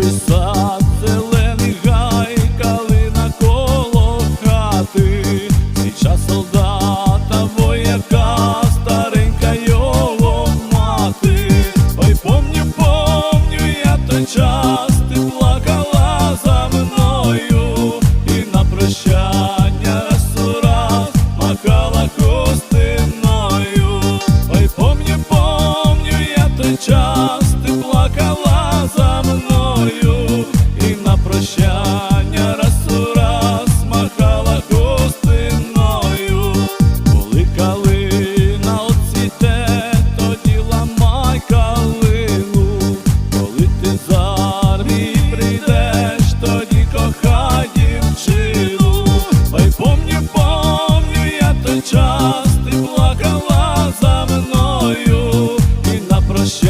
вишневий сад, зелений гай, коло хати, Січа солдата, вояка, старенька його. Ой, помню, помню, той час, ти плакала за мною, і на прощання раз махала хустиною. Ой, помню, помню, той час. trust.